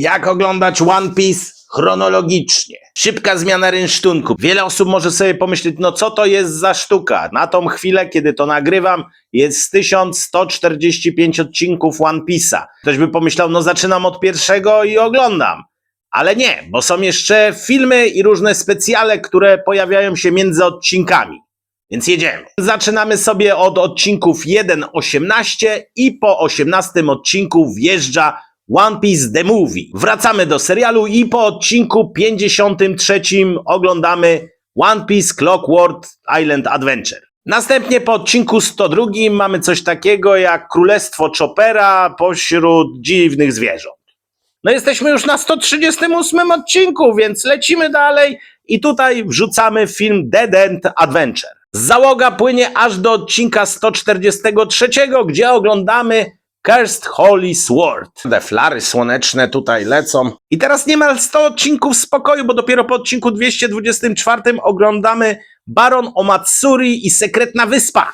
Jak oglądać One Piece chronologicznie? Szybka zmiana rynsztunku. Wiele osób może sobie pomyśleć, no co to jest za sztuka? Na tą chwilę, kiedy to nagrywam, jest 1145 odcinków One Piece'a. Ktoś by pomyślał, no zaczynam od pierwszego i oglądam. Ale nie, bo są jeszcze filmy i różne specjale, które pojawiają się między odcinkami. Więc jedziemy. Zaczynamy sobie od odcinków 1.18 i po 18 odcinku wjeżdża One Piece The Movie. Wracamy do serialu i po odcinku 53 oglądamy One Piece Clockwork Island Adventure. Następnie po odcinku 102 mamy coś takiego jak Królestwo Chopera pośród dziwnych zwierząt. No jesteśmy już na 138 odcinku, więc lecimy dalej i tutaj wrzucamy film Dead End Adventure. Załoga płynie aż do odcinka 143, gdzie oglądamy Cursed Holy Sword. Te flary słoneczne tutaj lecą. I teraz niemal 100 odcinków spokoju, bo dopiero po odcinku 224 oglądamy Baron Omatsuri i Sekretna Wyspa.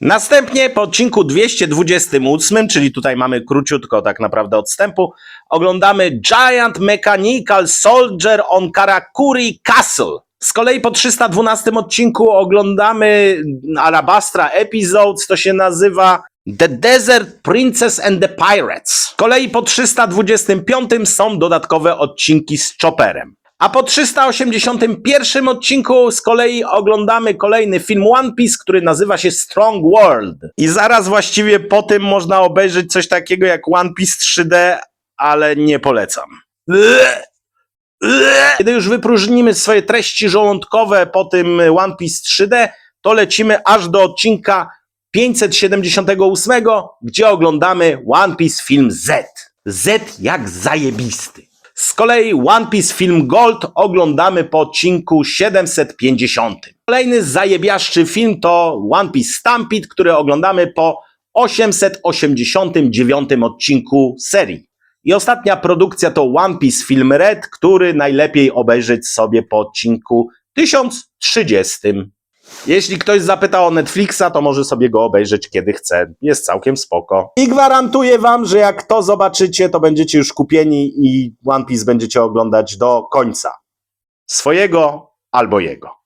Następnie po odcinku 228, czyli tutaj mamy króciutko tak naprawdę odstępu, oglądamy Giant Mechanical Soldier on Karakuri Castle. Z kolei po 312 odcinku oglądamy Alabastra Episodes, to się nazywa The Desert Princess and the Pirates. Z kolei po 325 są dodatkowe odcinki z Chopperem. A po 381 odcinku z kolei oglądamy kolejny film One Piece, który nazywa się Strong World. I zaraz właściwie po tym można obejrzeć coś takiego jak One Piece 3D, ale nie polecam. Kiedy już wypróżnimy swoje treści żołądkowe po tym One Piece 3D, to lecimy aż do odcinka 578, gdzie oglądamy One Piece film Z. Z jak zajebisty. Z kolei One Piece film Gold oglądamy po odcinku 750. Kolejny zajebiaszczy film to One Piece Stampede, który oglądamy po 889 odcinku serii. I ostatnia produkcja to One Piece Film Red, który najlepiej obejrzeć sobie po odcinku 1030. Jeśli ktoś zapyta o Netflixa, to może sobie go obejrzeć kiedy chce. Jest całkiem spoko. I gwarantuję wam, że jak to zobaczycie, to będziecie już kupieni i One Piece będziecie oglądać do końca. Swojego albo jego.